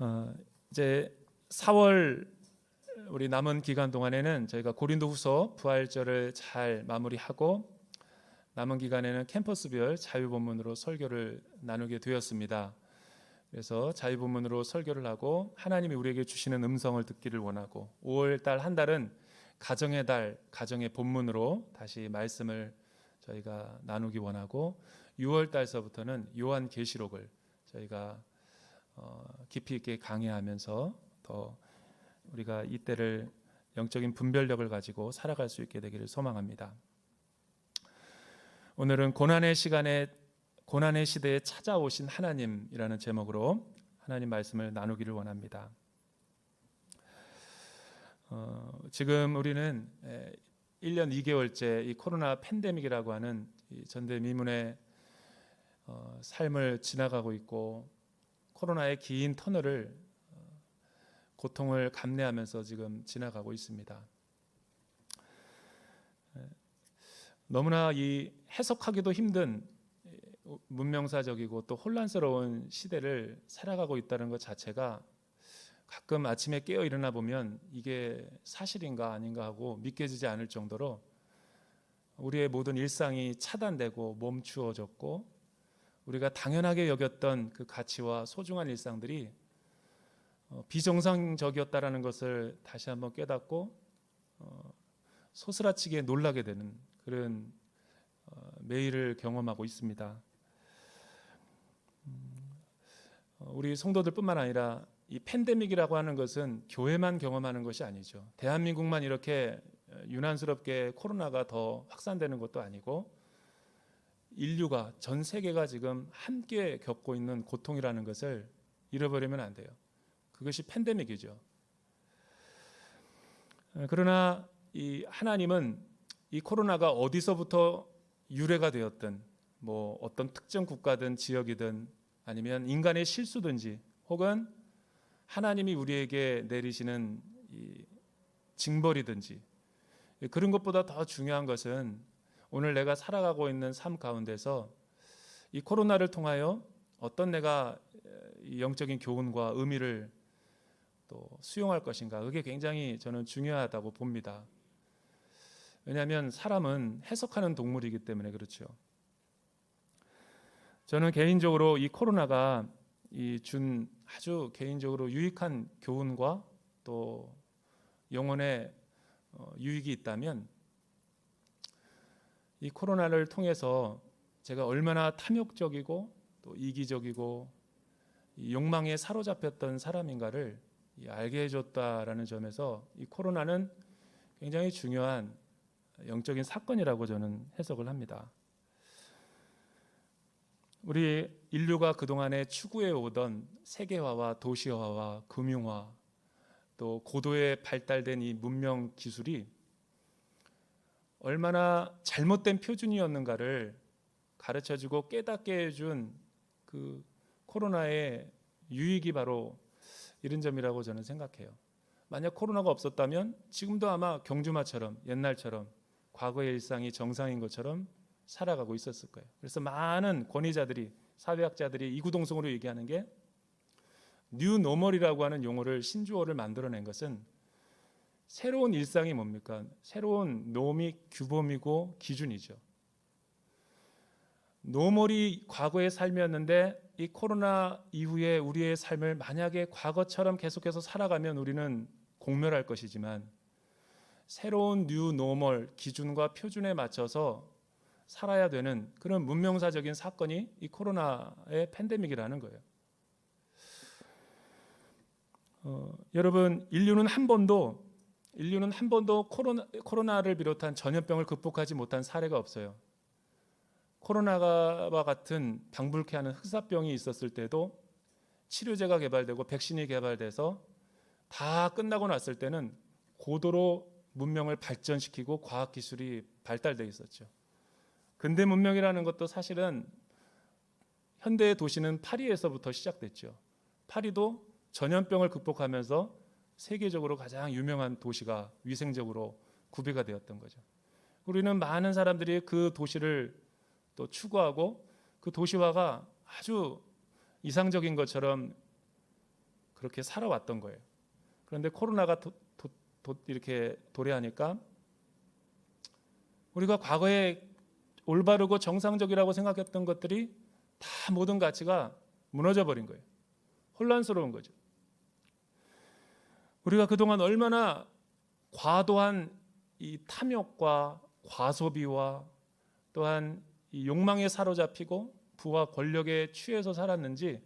어, 이제 4월 우리 남은 기간 동안에는 저희가 고린도후서 부활절을 잘 마무리하고 남은 기간에는 캠퍼스별 자유본문으로 설교를 나누게 되었습니다. 그래서 자유본문으로 설교를 하고 하나님이 우리에게 주시는 음성을 듣기를 원하고 5월 달 한 달은 가정의 달, 가정의 본문으로 다시 말씀을 저희가 나누기 원하고 6월 달서부터는 요한 계시록을 저희가 어, 깊이 있게 강의하면서 더 우리가 이때를 영적인 분별력을 가지고 살아갈 수 있게 되기를 소망합니다. 오늘은 고난의 시간에 고난의 시대에 찾아오신 하나님이라는 제목으로 하나님 말씀을 나누기를 원합니다. 어, 지금 우리는 에, 1년 2개월째 이 코로나 팬데믹이라고 하는 이 전대미문의 어, 삶을 지나가고 있고 코로나의 긴 터널을 어, 고통을 감내하면서 지금 지나가고 있습니다. 에, 너무나 이 해석하기도 힘든 이, 문명사적이고 또 혼란스러운 시대를 살아가고 있다는 것 자체가 가끔 아침에 깨어 일어나 보면 이게 사실인가 아닌가 하고 믿겨지지 않을 정도로 우리의 모든 일상이 차단되고 멈추어졌고 우리가 당연하게 여겼던 그 가치와 소중한 일상들이 어, 비정상적이었다라는 것을 다시 한번 깨닫고 어, 소스라치게 놀라게 되는 그런 어, 매일을 경험하고 있습니다. 음, 어, 우리 성도들뿐만 아니라 이 팬데믹이라고 하는 것은 교회만 경험하는 것이 아니죠. 대한민국만 이렇게 유난스럽게 코로나가 더 확산되는 것도 아니고 인류가 전 세계가 지금 함께 겪고 있는 고통이라는 것을 잃어버리면 안 돼요. 그것이 팬데믹이죠. 그러나 이 하나님은 이 코로나가 어디서부터 유래가 되었든 뭐 어떤 특정 국가든 지역이든 아니면 인간의 실수든지 혹은 하나님이 우리에게 내리시는 이 징벌이든지 그런 것보다 더 중요한 것은 오늘 내가 살아가고 있는 삶 가운데서 이 코로나를 통하여 어떤 내가 이 영적인 교훈과 의미를 또 수용할 것인가 그게 굉장히 저는 중요하다고 봅니다. 왜냐하면 사람은 해석하는 동물이기 때문에 그렇죠. 저는 개인적으로 이 코로나가 이 준 아주 개인적으로 유익한 교훈과 또 영혼의 어, 유익이 있다면 이 코로나를 통해서 제가 얼마나 탐욕적이고 또 이기적이고 이 욕망에 사로잡혔던 사람인가를 이 알게 해줬다라는 점에서 이 코로나는 굉장히 중요한 영적인 사건이라고 저는 해석을 합니다. 우리 인류가 그동안에 추구해 오던 세계화와 도시화와 금융화 또 고도에 발달된 이 문명 기술이 얼마나 잘못된 표준이었는가를 가르쳐 주고 깨닫게 해준 그 코로나의 유익이 바로 이런 점이라고 저는 생각해요. 만약 코로나가 없었다면 지금도 아마 경주마처럼 옛날처럼 과거의 일상이 정상인 것처럼 살아가고 있었을 거예요. 그래서 많은 권위자들이 사회학자들이 이구동성으로 얘기하는 게 뉴노멀이라고 하는 용어를 신조어를 만들어낸 것은 새로운 일상이 뭡니까? 새로운 놈이 규범이고 기준이죠. 노멀이 과거의 삶이었는데 이 코로나 이후에 우리의 삶을 만약에 과거처럼 계속해서 살아가면 우리는 공멸할 것이지만 새로운 뉴 노멀 기준과 표준에 맞춰서 살아야 되는 그런 문명사적인 사건이 이 코로나의 팬데믹이라는 거예요. 어, 여러분 인류는 한 번도 인류는 한 번도 코로나, 코로나를 비롯한 전염병을 극복하지 못한 사례가 없어요. 코로나와 같은 방불케 하는 흑사병이 있었을 때도 치료제가 개발되고 백신이 개발돼서 다 끝나고 났을 때는 고도로 문명을 발전시키고 과학 기술이 발달돼 있었죠. 근대 문명이라는 것도 사실은 현대의 도시는 파리에서부터 시작됐죠. 파리도 전염병을 극복하면서 세계적으로 가장 유명한 도시가 위생적으로 구비가 되었던 거죠. 우리는 많은 사람들이 그 도시를 또 추구하고 그 도시화가 아주 이상적인 것처럼 그렇게 살아왔던 거예요. 그런데 코로나가 도, 도, 도, 이렇게 도래하니까 우리가 과거에 올바르고 정상적이라고 생각했던 것들이 다 모든 가치가 무너져 버린 거예요. 혼란스러운 거죠. 우리가 그동안 얼마나 과도한 이 탐욕과 과소비와 또한 이 욕망에 사로잡히고 부와 권력에 취해서 살았는지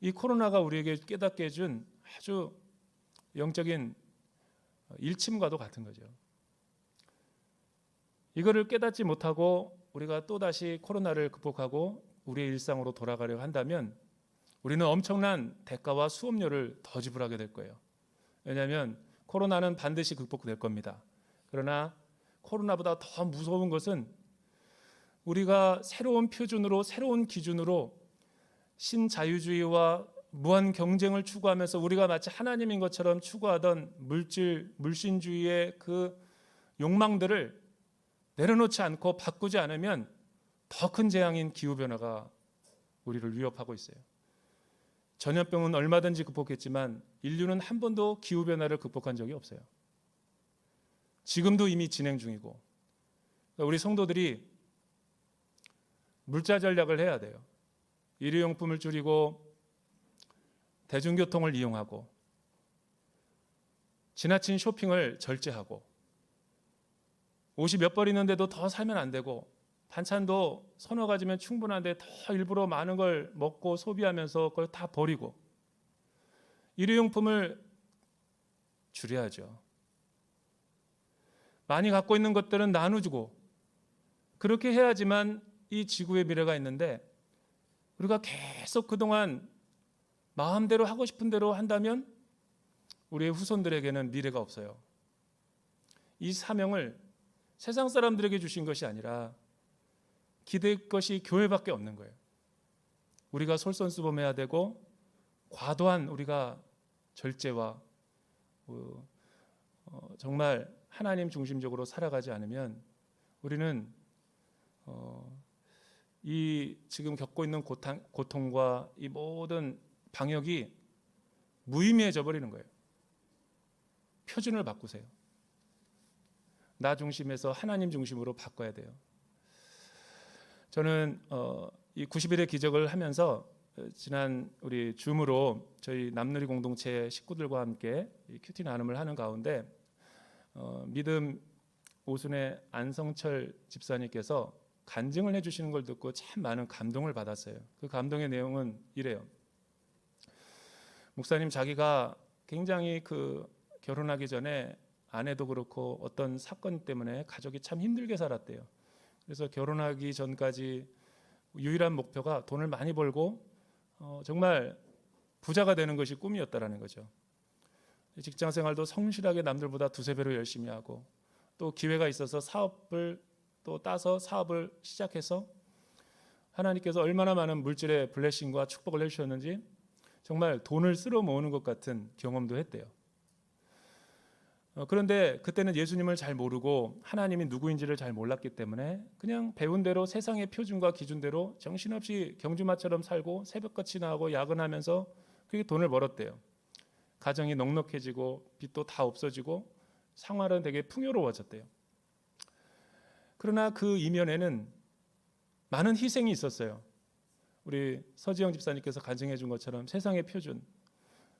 이 코로나가 우리에게 깨닫게 해준 아주 영적인 일침과도 같은 거죠. 이거를 깨닫지 못하고 우리가 또 다시 코로나를 극복하고 우리의 일상으로 돌아가려 한다면 우리는 엄청난 대가와 수업료를 더 지불하게 될 거예요. 왜냐하면 코로나는 반드시 극복될 겁니다. 그러나 코로나보다 더 무서운 것은 우리가 새로운 표준으로 새로운 기준으로 신자유주의와 무한 경쟁을 추구하면서 우리가 마치 하나님인 것처럼 추구하던 물질 물신주의의 그 욕망들을 내려놓지 않고 바꾸지 않으면 더 큰 재앙인 기후 변화가 우리를 위협하고 있어요. 전염병은 얼마든지 극복했지만 인류는 한 번도 기후 변화를 극복한 적이 없어요. 지금도 이미 진행 중이고 우리 성도들이 물자 전략을 해야 돼요. 일회용품을 줄이고 대중교통을 이용하고 지나친 쇼핑을 절제하고 옷이 몇 벌 있는데도 더 살면 안 되고 반찬도 서너 가지면 충분한데 더 일부러 많은 걸 먹고 소비하면서 그걸 다 버리고 일회용품을 줄여야죠. 많이 갖고 있는 것들은 나눠주고 그렇게 해야지만 이 지구의 미래가 있는데 우리가 계속 그동안 마음대로 하고 싶은 대로 한다면 우리의 후손들에게는 미래가 없어요. 이 사명을 세상 사람들에게 주신 것이 아니라 기댈 것이 교회밖에 없는 거예요. 우리가 솔선수범해야 되고 과도한 우리가 절제와 어, 어, 정말 하나님 중심적으로 살아가지 않으면 우리는 어, 이 지금 겪고 있는 고통, 고통 과 이 모든 방역이 무의미해져 버리는 거예요. 표준을 바꾸세요. 나 중심에서 하나님 중심으로 바꿔야 돼요. 저는 어, 이 90일의 기적을 하면서 지난 우리 줌으로 저희 남누리 공동체 식구들과 함께 이 큐티 나눔을 하는 가운데 어, 믿음 오순의 안성철 집사님께서 간증을 해주시는 걸 듣고 참 많은 감동을 받았어요. 그 감동의 내용은 이래요. 목사님 자기가 굉장히 그 결혼하기 전에 아내도 그렇고 어떤 사건 때문에 가족이 참 힘들게 살았대요. 그래서 결혼하기 전까지 유일한 목표가 돈을 많이 벌고 어, 정말 부자가 되는 것이 꿈이었다라는 거죠. 직장 생활도 성실하게 남들보다 두세 배로 열심히 하고 또 기회가 있어서 사업을 또 따서 사업을 시작해서 하나님께서 얼마나 많은 물질의 블레싱과 축복을 해주셨는지 정말 돈을 쓸어 모으는 것 같은 경험도 했대요. 어, 그런데 그때는 예수님을 잘 모르고 하나님이 누구인지를 잘 몰랐기 때문에 그냥 배운 대로 세상의 표준과 기준대로 정신없이 경주마처럼 살고 새벽같이 나하고 야근하면서 그게 돈을 벌었대요. 가정이 넉넉해지고 빚도 다 없어지고 생활은 되게 풍요로워졌대요. 그러나 그 이면에는 많은 희생이 있었어요. 우리 서지영 집사님께서 간증해 준 것처럼 세상의 표준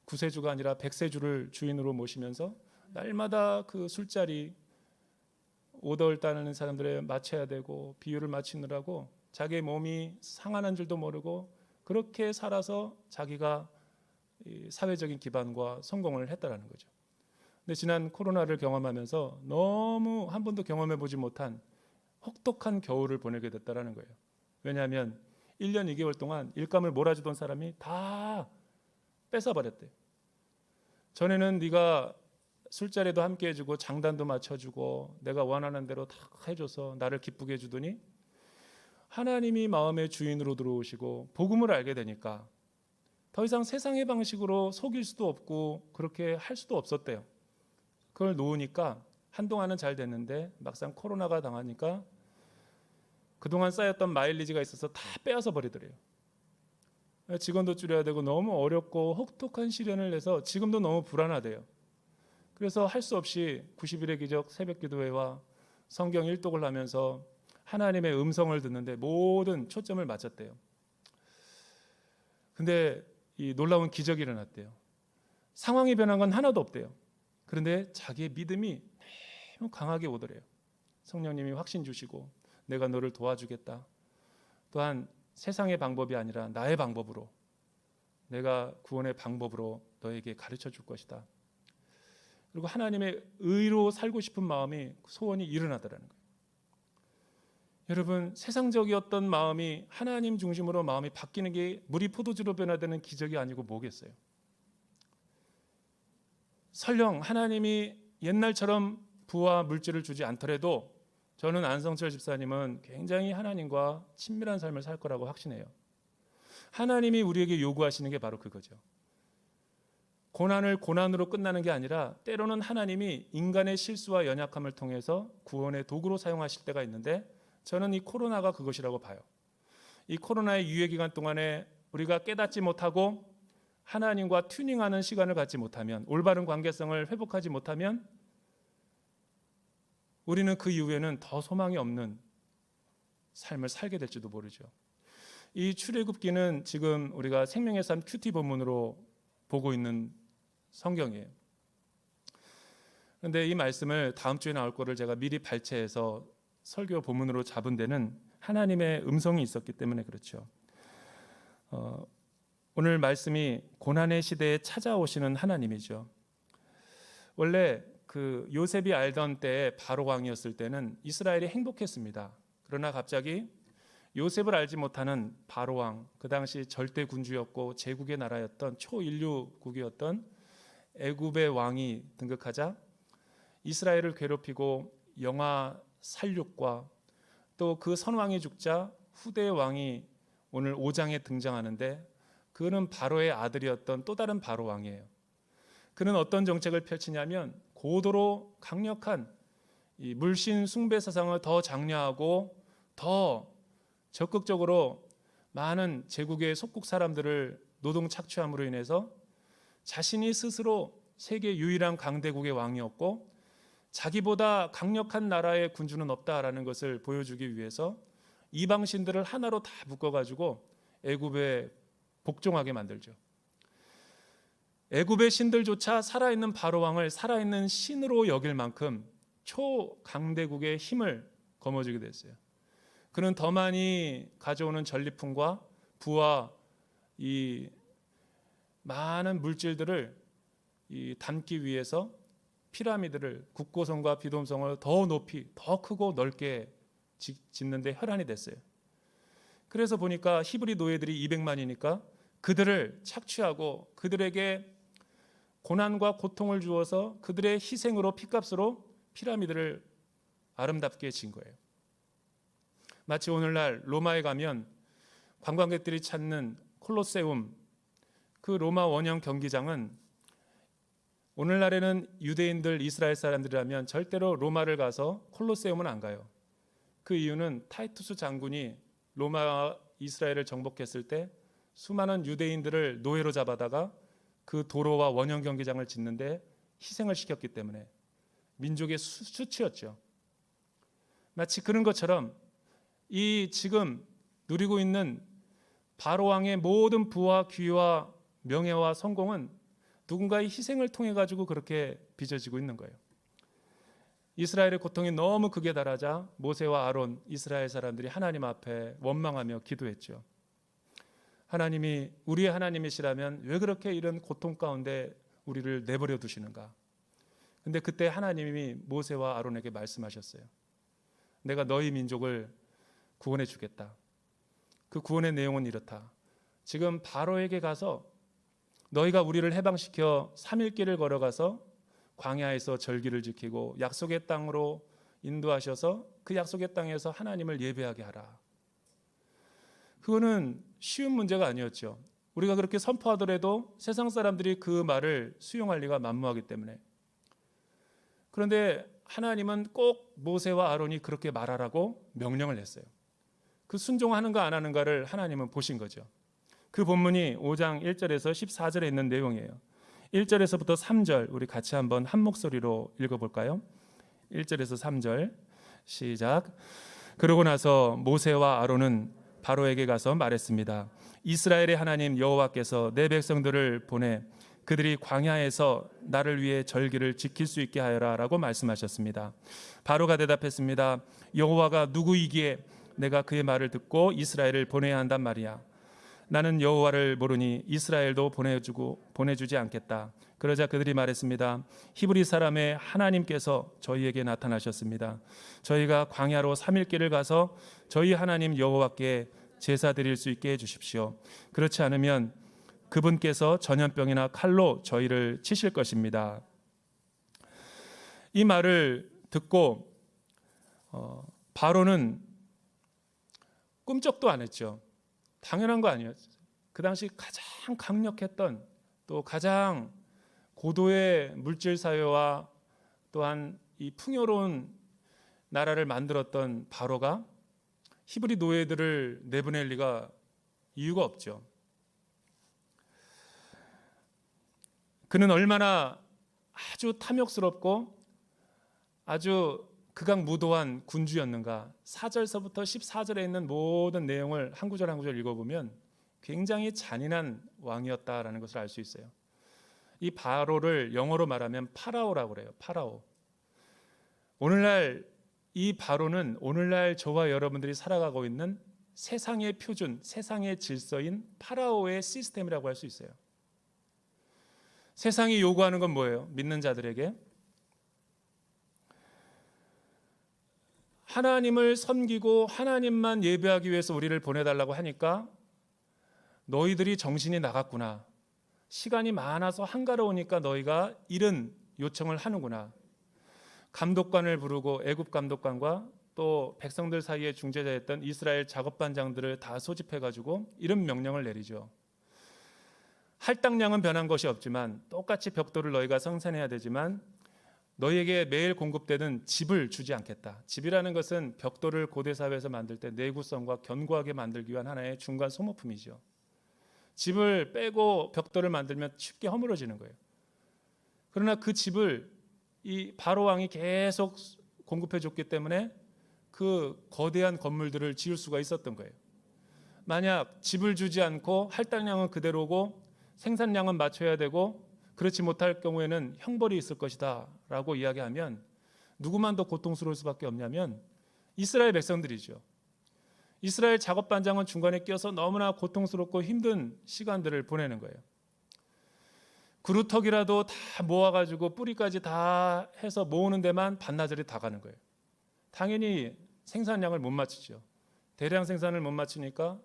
구세주가 아니라 백세주를 주인으로 모시면서 날마다 그 술자리 오더를 따는 사람들에 맞춰야 되고 비율을 맞추느라고 자기 몸이 상하는 줄도 모르고 그렇게 살아서 자기가 사회적인 기반과 성공을 했다라는 거죠. 근데 지난 코로나를 경험하면서 너무 한 번도 경험해 보지 못한 혹독한 겨울을 보내게 됐다라는 거예요. 왜냐하면 1년 2개월 동안 일감을 몰아주던 사람이 다 뺏어 버렸대. 전에는 네가 술자리도 함께 해주고 장단도 맞춰주고 내가 원하는 대로 다 해줘서 나를 기쁘게 해주더니 하나님이 마음의 주인으로 들어오시고 복음을 알게 되니까 더 이상 세상의 방식으로 속일 수도 없고 그렇게 할 수도 없었대요. 그걸 놓으니까 한동안은 잘 됐는데 막상 코로나가 당하니까 그동안 쌓였던 마일리지가 있어서 다 빼앗아 버리더래요. 직원도 줄여야 되고 너무 어렵고 혹독한 시련을 내서 지금도 너무 불안하대요. 그래서 할 수 없이 90일의 기적 새벽 기도회와 성경 일독을 하면서 하나님의 음성을 듣는데 모든 초점을 맞췄대요. 근데 이 놀라운 기적이 일어났대요. 상황이 변한 건 하나도 없대요. 그런데 자기의 믿음이 너무 강하게 오더래요. 성령님이 확신 주시고 내가 너를 도와주겠다. 또한 세상의 방법이 아니라 나의 방법으로 내가 구원의 방법으로 너에게 가르쳐 줄 것이다. 그리고 하나님의 의로 살고 싶은 마음이 소원이 일어나더라는 거예요. 여러분 세상적이었던 마음이 하나님 중심으로 마음이 바뀌는 게 물이 포도주로 변화되는 기적이 아니고 뭐겠어요? 설령 하나님이 옛날처럼 부와 물질을 주지 않더라도 저는 안성철 집사님은 굉장히 하나님과 친밀한 삶을 살 거라고 확신해요. 하나님이 우리에게 요구하시는 게 바로 그거죠. 고난을 고난으로 끝나는 게 아니라 때로는 하나님이 인간의 실수와 연약함을 통해서 구원의 도구로 사용하실 때가 있는데 저는 이 코로나가 그것이라고 봐요. 이 코로나의 유예 기간 동안에 우리가 깨닫지 못하고 하나님과 튜닝하는 시간을 갖지 못하면 올바른 관계성을 회복하지 못하면 우리는 그 이후에는 더 소망이 없는 삶을 살게 될지도 모르죠. 이 출애굽기는 지금 우리가 생명의 삶 큐티 본문으로 보고 있는 성경이에요. 그런데 이 말씀을 다음 주에 나올 거를 제가 미리 발췌해서 설교 본문으로 잡은 데는 하나님의 음성이 있었기 때문에 그렇죠. 어, 오늘 말씀이 고난의 시대에 찾아오시는 하나님이죠. 원래 그 요셉이 알던 때 바로 왕이었을 때는 이스라엘이 행복했습니다. 그러나 갑자기 요셉을 알지 못하는 바로 왕, 그 당시 절대 군주였고 제국의 나라였던 초인류국이었던 애굽의 왕이 등극하자 이스라엘을 괴롭히고 영아 살육과 또 그 선왕이 죽자 후대 왕이 오늘 5장에 등장하는데 그는 바로의 아들이었던 또 다른 바로 왕이에요. 그는 어떤 정책을 펼치냐면 고도로 강력한 이 물신 숭배 사상을 더 장려하고 더 적극적으로 많은 제국의 속국 사람들을 노동 착취함으로 인해서 자신이 스스로 세계 유일한 강대국의 왕이었고 자기보다 강력한 나라의 군주는 없다라는 것을 보여주기 위해서 이방 신들을 하나로 다 묶어 가지고 애굽에 복종하게 만들죠. 애굽의 신들조차 살아있는 바로 왕을 살아있는 신으로 여길 만큼 초강대국의 힘을 거머쥐게 됐어요. 그는 더 많이 가져오는 전리품과 부와 이 많은 물질들을 이 담기 위해서 피라미드를 국고성과 비돔성을 더 높이 더 크고 넓게 짓는데 혈안이 됐어요. 그래서 보니까 히브리 노예들이 200만이니까 그들을 착취하고 그들에게 고난과 고통을 주어서 그들의 희생으로 피값으로 피라미드를 아름답게 진 거예요. 마치 오늘날 로마에 가면 관광객들이 찾는 콜로세움 그 로마 원형 경기장은 오늘날에는 유대인들 이스라엘 사람들이라면 절대로 로마를 가서 콜로세움은 안 가요. 그 이유는 타이투스 장군이 로마 이스라엘을 정복했을 때 수많은 유대인들을 노예로 잡아다가 그 도로와 원형 경기장을 짓는데 희생을 시켰기 때문에 민족의 수, 수치였죠. 마치 그런 것처럼 이 지금 누리고 있는 바로 왕의 모든 부와 귀와 명예와 성공은 누군가의 희생을 통해 가지고 그렇게 빚어지고 있는 거예요. 이스라엘의 고통이 너무 극에 달하자 모세와 아론 이스라엘 사람들이 하나님 앞에 원망하며 기도했죠. 하나님이 우리의 하나님이시라면 왜 그렇게 이런 고통 가운데 우리를 내버려 두시는가? 근데 그때 하나님이 모세와 아론에게 말씀하셨어요. 내가 너희 민족을 구원해 주겠다. 그 구원의 내용은 이렇다. 지금 바로에게 가서 너희가 우리를 해방시켜 3일 길을 걸어가서 광야에서 절기를 지키고 약속의 땅으로 인도하셔서 그 약속의 땅에서 하나님을 예배하게 하라. 그거는 쉬운 문제가 아니었죠. 우리가 그렇게 선포하더라도 세상 사람들이 그 말을 수용할 리가 만무하기 때문에. 그런데 하나님은 꼭 모세와 아론이 그렇게 말하라고 명령을 했어요. 그 순종하는가 안 하는가를 하나님은 보신 거죠. 그 본문이 5장 1절에서 14절에 있는 내용이에요. 1절에서부터 3절 우리 같이 한번 한 목소리로 읽어 볼까요? 1절에서 3절 시작. 그러고 나서 모세와 아론은 바로에게 가서 말했습니다. 이스라엘의 하나님 여호와께서 내 백성들을 보내 그들이 광야에서 나를 위해 절기를 지킬 수 있게 하여라라고 말씀하셨습니다. 바로가 대답했습니다. 여호와가 누구이기에 내가 그의 말을 듣고 이스라엘을 보내야 한단 말이야. 나는 여호와를 모르니 이스라엘도 보내주고 보내주지 않겠다. 그러자 그들이 말했습니다. 히브리 사람의 하나님께서 저희에게 나타나셨습니다. 저희가 광야로 3일 길을 가서 저희 하나님 여호와께 제사 드릴 수 있게 해 주십시오. 그렇지 않으면 그분께서 전염병이나 칼로 저희를 치실 것입니다. 이 말을 듣고 어, 바로는 꿈쩍도 안 했죠. 당연한 거 아니었어요. 그 당시 가장 강력했던 또 가장 고도의 물질 사회와 또한 이 풍요로운 나라를 만들었던 바로가 히브리 노예들을 내보낼 리가 이유가 없죠. 그는 얼마나 아주 탐욕스럽고 아주 극악무도한 군주였는가. 4절서부터 14절에 있는 모든 내용을 한 구절 한 구절 읽어보면 굉장히 잔인한 왕이었다라는 것을 알 수 있어요. 이 바로를 영어로 말하면 파라오라고 그래요. 파라오. 오늘날 이 바로는 오늘날 저와 여러분들이 살아가고 있는 세상의 표준, 세상의 질서인 파라오의 시스템이라고 할 수 있어요. 세상이 요구하는 건 뭐예요? 믿는 자들에게 하나님을 섬기고 하나님만 예배하기 위해서 우리를 보내달라고 하니까 너희들이 정신이 나갔구나. 시간이 많아서 한가로우니까 너희가 이런 요청을 하는구나. 감독관을 부르고 애굽 감독관과 또 백성들 사이에 중재자였던 이스라엘 작업반장들을 다 소집해 가지고 이런 명령을 내리죠. 할당량은 변한 것이 없지만 똑같이 벽돌을 너희가 생산해야 되지만 너희에게 매일 공급되는 집을 주지 않겠다. 집이라는 것은 벽돌을 고대 사회에서 만들 때 내구성과 견고하게 만들기 위한 하나의 중간 소모품이죠. 집을 빼고 벽돌을 만들면 쉽게 허물어지는 거예요. 그러나 그 집을 이 바로 왕이 계속 공급해 줬기 때문에 그 거대한 건물들을 지을 수가 있었던 거예요. 만약 집을 주지 않고 할당량은 그대로고 생산량은 맞춰야 되고 그렇지 못할 경우에는 형벌이 있을 것이다라고 이야기하면 누구만 더 고통스러울 수밖에 없냐면 이스라엘 백성들이죠. 이스라엘 작업 반장은 중간에 끼어서 너무나 고통스럽고 힘든 시간들을 보내는 거예요. 그루터기라도 다 모아가지고 뿌리까지 다 해서 모으는 데만 반나절이 다 가는 거예요. 당연히 생산량을 못 맞추죠. 대량 생산을 못 맞추니까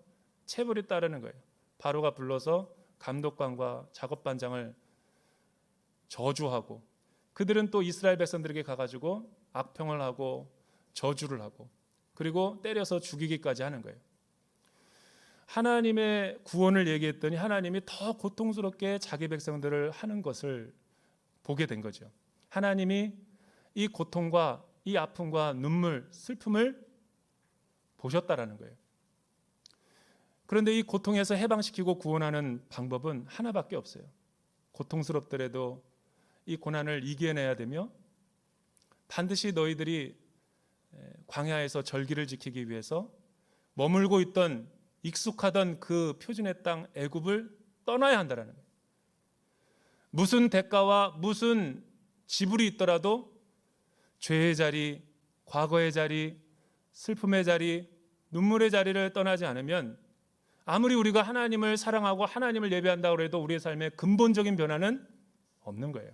체벌이 따르는 거예요. 바로가 불러서 감독관과 작업 반장을 저주하고 그들은 또 이스라엘 백성들에게 가가지고 악평을 하고 저주를 하고 그리고 때려서 죽이기까지 하는 거예요. 하나님의 구원을 얘기했더니 하나님이 더 고통스럽게 자기 백성들을 하는 것을 보게 된 거죠. 하나님이 이 고통과 이 아픔과 눈물, 슬픔을 보셨다라는 거예요. 그런데 이 고통에서 해방시키고 구원하는 방법은 하나밖에 없어요. 고통스럽더라도 이 고난을 이겨내야 되며 반드시 너희들이 광야에서 절기를 지키기 위해서 머물고 있던 익숙하던 그 표준의 땅 애굽을 떠나야 한다라는 거예요. 무슨 대가와 무슨 지불이 있더라도 죄의 자리, 과거의 자리, 슬픔의 자리, 눈물의 자리를 떠나지 않으면 아무리 우리가 하나님을 사랑하고 하나님을 예배한다고 해도 우리의 삶에 근본적인 변화는 없는 거예요.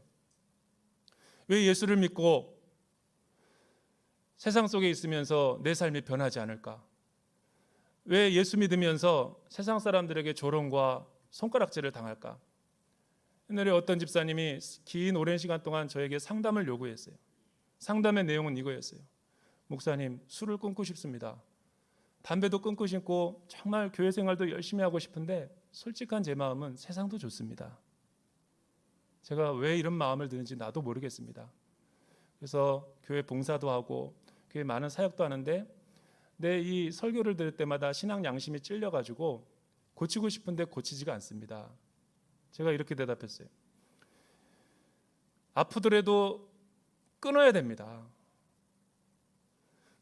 왜 예수를 믿고 세상 속에 있으면서 내 삶이 변하지 않을까? 왜 예수 믿으면서 세상 사람들에게 조롱과 손가락질을 당할까? 옛날에 어떤 집사님이 긴 오랜 시간 동안 저에게 상담을 요구했어요. 상담의 내용은 이거였어요. 목사님, 술을 끊고 싶습니다. 담배도 끊고 싶고 정말 교회 생활도 열심히 하고 싶은데 솔직한 제 마음은 세상도 좋습니다. 제가 왜 이런 마음을 드는지 나도 모르겠습니다. 그래서 교회 봉사도 하고 교회 많은 사역도 하는데 내 이 설교를 들을 때마다 신앙 양심이 찔려 가지고 고치고 싶은데 고치지가 않습니다. 제가 이렇게 대답했어요. 아프더라도 끊어야 됩니다.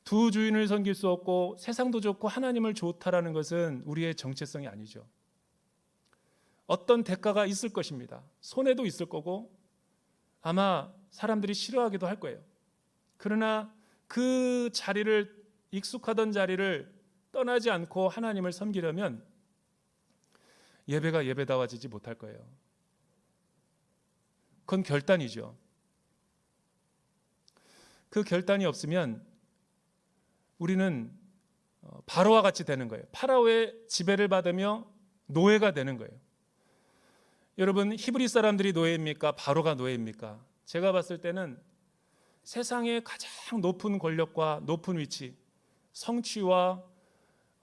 두 주인을 섬길 수 없고 세상도 좋고 하나님을 좋다라는 것은 우리의 정체성이 아니죠. 어떤 대가가 있을 것입니다. 손해도 있을 거고 아마 사람들이 싫어하기도 할 거예요. 그러나 그 자리를 익숙하던 자리를 떠나지 않고 하나님을 섬기려면 예배가 예배다워지지 못할 거예요. 그건 결단이죠. 그 결단이 없으면 우리는 어, 바로와 같이 되는 거예요. 파라오의 지배를 받으며 노예가 되는 거예요. 여러분 히브리 사람들이 노예입니까? 바로가 노예입니까? 제가 봤을 때는 세상의 가장 높은 권력과 높은 위치, 성취와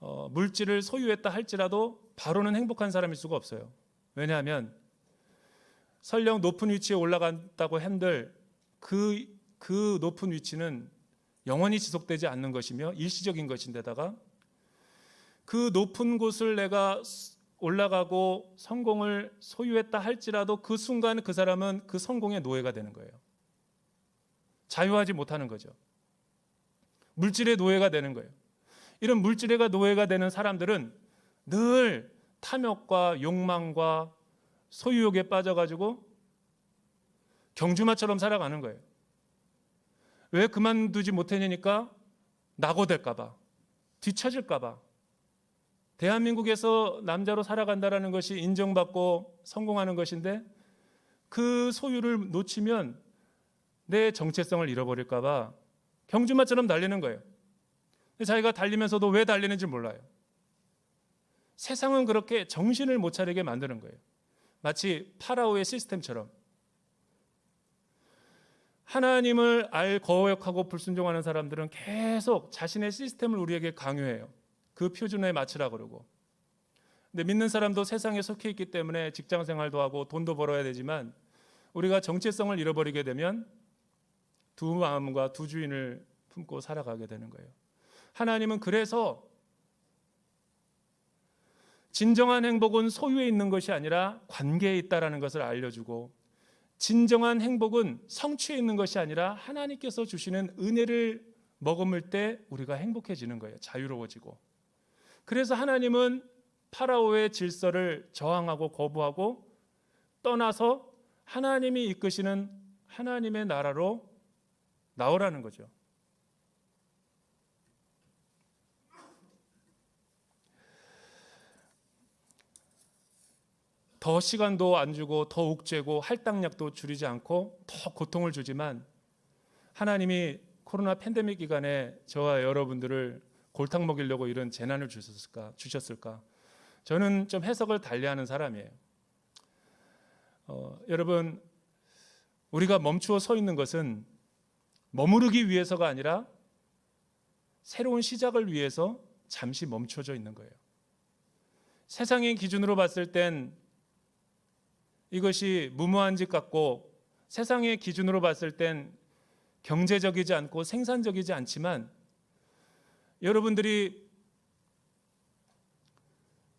어, 물질을 소유했다 할지라도 바로는 행복한 사람일 수가 없어요. 왜냐하면 설령 높은 위치에 올라간다고 한들 그, 그 높은 위치는 영원히 지속되지 않는 것이며 일시적인 것인데다가 그 높은 곳을 내가 올라가고 성공을 소유했다 할지라도 그 순간 그 사람은 그 성공의 노예가 되는 거예요. 자유하지 못하는 거죠. 물질의 노예가 되는 거예요. 이런 물질의 노예가 되는 사람들은 늘 탐욕과 욕망과 소유욕에 빠져가지고 경주마처럼 살아가는 거예요. 왜 그만두지 못했냐니까 낙오될까봐, 뒤처질까봐. 대한민국에서 남자로 살아간다라는 것이 인정받고 성공하는 것인데 그 소유를 놓치면 내 정체성을 잃어버릴까봐 경주마처럼 달리는 거예요. 자기가 달리면서도 왜 달리는지 몰라요. 세상은 그렇게 정신을 못 차리게 만드는 거예요. 마치 파라오의 시스템처럼 하나님을 알 거역하고 불순종하는 사람들은 계속 자신의 시스템을 우리에게 강요해요. 그 표준에 맞추라 그러고. 근데 믿는 사람도 세상에 속해 있기 때문에 직장 생활도 하고 돈도 벌어야 되지만 우리가 정체성을 잃어버리게 되면 두 마음과 두 주인을 품고 살아가게 되는 거예요. 하나님은 그래서 진정한 행복은 소유에 있는 것이 아니라 관계에 있다라는 것을 알려주고 진정한 행복은 성취에 있는 것이 아니라 하나님께서 주시는 은혜를 머금을 때 우리가 행복해지는 거예요. 자유로워지고. 그래서 하나님은 파라오의 질서를 저항하고 거부하고 떠나서 하나님이 이끄시는 하나님의 나라로 나오라는 거죠. 더 시간도 안 주고 더 옥죄고 할당량도 줄이지 않고 더 고통을 주지만 하나님이 코로나 팬데믹 기간에 저와 여러분들을 골탕 먹이려고 이런 재난을 주셨을까? 주셨을까? 저는 좀 해석을 달리하는 사람이에요. 어, 여러분 우리가 멈추어 서 있는 것은 머무르기 위해서가 아니라 새로운 시작을 위해서 잠시 멈춰져 있는 거예요. 세상의 기준으로 봤을 땐 이것이 무모한 짓 같고 세상의 기준으로 봤을 땐 경제적이지 않고 생산적이지 않지만 여러분들이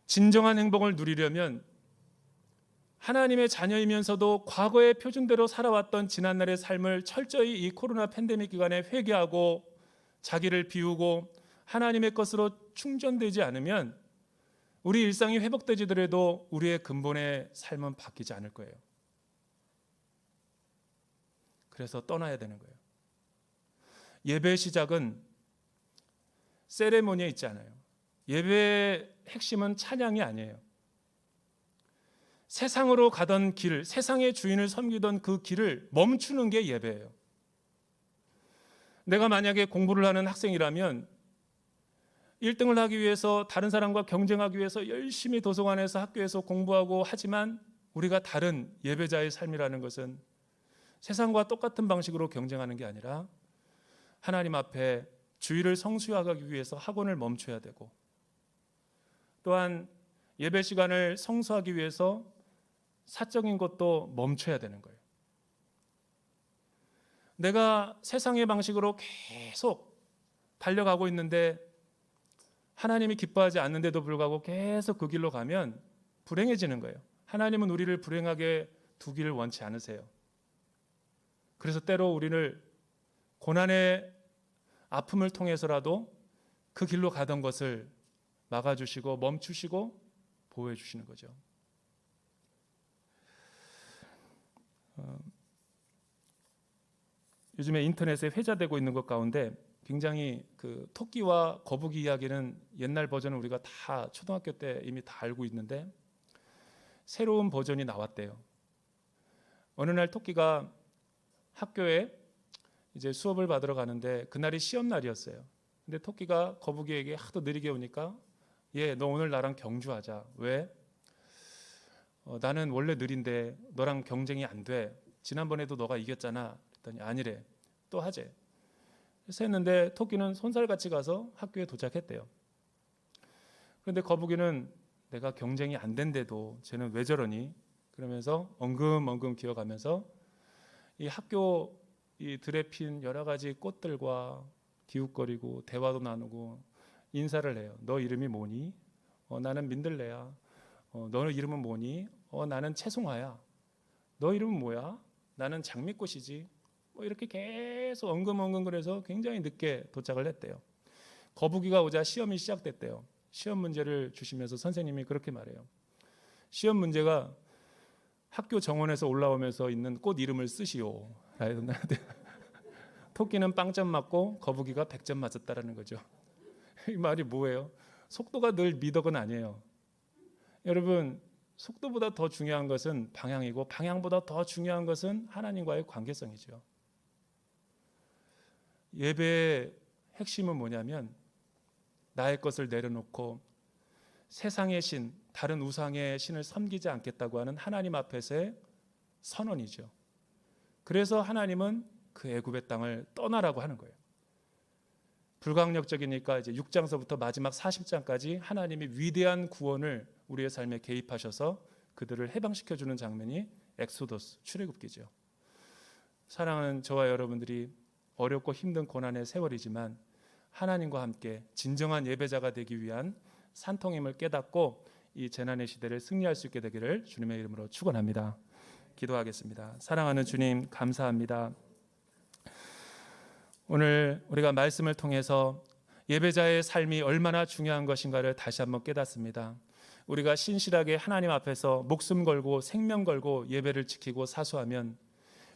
진정한 행복을 누리려면 하나님의 자녀이면서도 과거의 표준대로 살아왔던 지난날의 삶을 철저히 이 코로나 팬데믹 기간에 회개하고 자기를 비우고 하나님의 것으로 충전되지 않으면 우리 일상이 회복되지더라도 우리의 근본의 삶은 바뀌지 않을 거예요. 그래서 떠나야 되는 거예요. 예배 시작은 세레모니에 있지 않아요. 예배의 핵심은 찬양이 아니에요. 세상으로 가던 길, 세상의 주인을 섬기던 그 길을 멈추는 게 예배예요. 내가 만약에 공부를 하는 학생이라면 1등을 하기 위해서 다른 사람과 경쟁하기 위해서 열심히 도서관에서 학교에서 공부하고 하지만 우리가 다른 예배자의 삶이라는 것은 세상과 똑같은 방식으로 경쟁하는 게 아니라 하나님 앞에 주의를 성수하기 위해서 학원을 멈춰야 되고 또한 예배 시간을 성수하기 위해서 사적인 것도 멈춰야 되는 거예요. 내가 세상의 방식으로 계속 달려가고 있는데 하나님이 기뻐하지 않는데도 불구하고 계속 그 길로 가면 불행해지는 거예요. 하나님은 우리를 불행하게 두기를 원치 않으세요. 그래서 때로 우리를 고난의 아픔을 통해서라도 그 길로 가던 것을 막아주시고 멈추시고 보호해 주시는 거죠. 어, 요즘에 인터넷에 회자되고 있는 것 가운데 굉장히 그 토끼와 거북이 이야기는 옛날 버전은 우리가 다 초등학교 때 이미 다 알고 있는데 새로운 버전이 나왔대요. 어느 날 토끼가 학교에 이제 수업을 받으러 가는데 그날이 시험 날이었어요. 근데 토끼가 거북이에게 하도 느리게 오니까 얘 너 오늘 나랑 경주하자. 왜? 어, 나는 원래 느린데 너랑 경쟁이 안 돼. 지난번에도 너가 이겼잖아. 그랬더니 아니래. 또 하재. 그래서 했는데 토끼는 손살같이 가서 학교에 도착했대요. 그런데 거북이는 내가 경쟁이 안 된데도 쟤는 왜 저러니? 그러면서 엉금엉금 기어가면서 이 학교 이 들에 핀 여러 가지 꽃들과 기웃거리고 대화도 나누고 인사를 해요. 너 이름이 뭐니? 어, 나는 민들레야. 어, 너는 이름은 뭐니? 어, 나는 채송화야. 너 이름은 뭐야? 나는 장미꽃이지. 뭐 이렇게 계속 엉금엉금거려서 굉장히 늦게 도착을 했대요. 거북이가 오자 시험이 시작됐대요. 시험 문제를 주시면서 선생님이 그렇게 말해요. 시험 문제가 학교 정원에서 올라오면서 있는 꽃 이름을 쓰시오. 라는데 토끼는 빵점 맞고 거북이가 100점 맞았다라는 거죠. 이 말이 뭐예요? 속도가 늘 미덕은 아니에요. 여러분 속도보다 더 중요한 것은 방향이고 방향보다 더 중요한 것은 하나님과의 관계성이죠. 예배의 핵심은 뭐냐면 나의 것을 내려놓고 세상의 신, 다른 우상의 신을 섬기지 않겠다고 하는 하나님 앞에서의 선언이죠. 그래서 하나님은 그 애굽의 땅을 떠나라고 하는 거예요. 불강력적이니까 이제 6장서부터 마지막 40장까지 하나님이 위대한 구원을 우리의 삶에 개입하셔서 그들을 해방시켜 주는 장면이 엑소더스 출애굽기죠. 사랑하는 저와 여러분들이 어렵고 힘든 고난의 세월이지만 하나님과 함께 진정한 예배자가 되기 위한 산통임을 깨닫고 이 재난의 시대를 승리할 수 있게 되기를 주님의 이름으로 축원합니다. 기도하겠습니다. 사랑하는 주님 감사합니다. 오늘 우리가 말씀을 통해서 예배자의 삶이 얼마나 중요한 것인가를 다시 한번 깨닫습니다. 우리가 신실하게 하나님 앞에서 목숨 걸고 생명 걸고 예배를 지키고 사수하면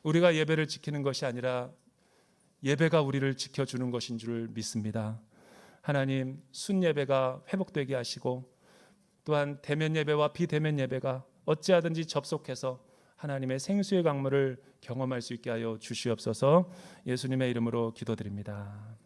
우리가 예배를 지키는 것이 아니라 예배가 우리를 지켜주는 것인 줄 믿습니다. 하나님 순 예배가 회복되게 하시고 또한 대면 예배와 비대면 예배가 어찌하든지 접속해서 하나님의 생수의 강물을 경험할 수 있게 하여 주시옵소서 예수님의 이름으로 기도드립니다.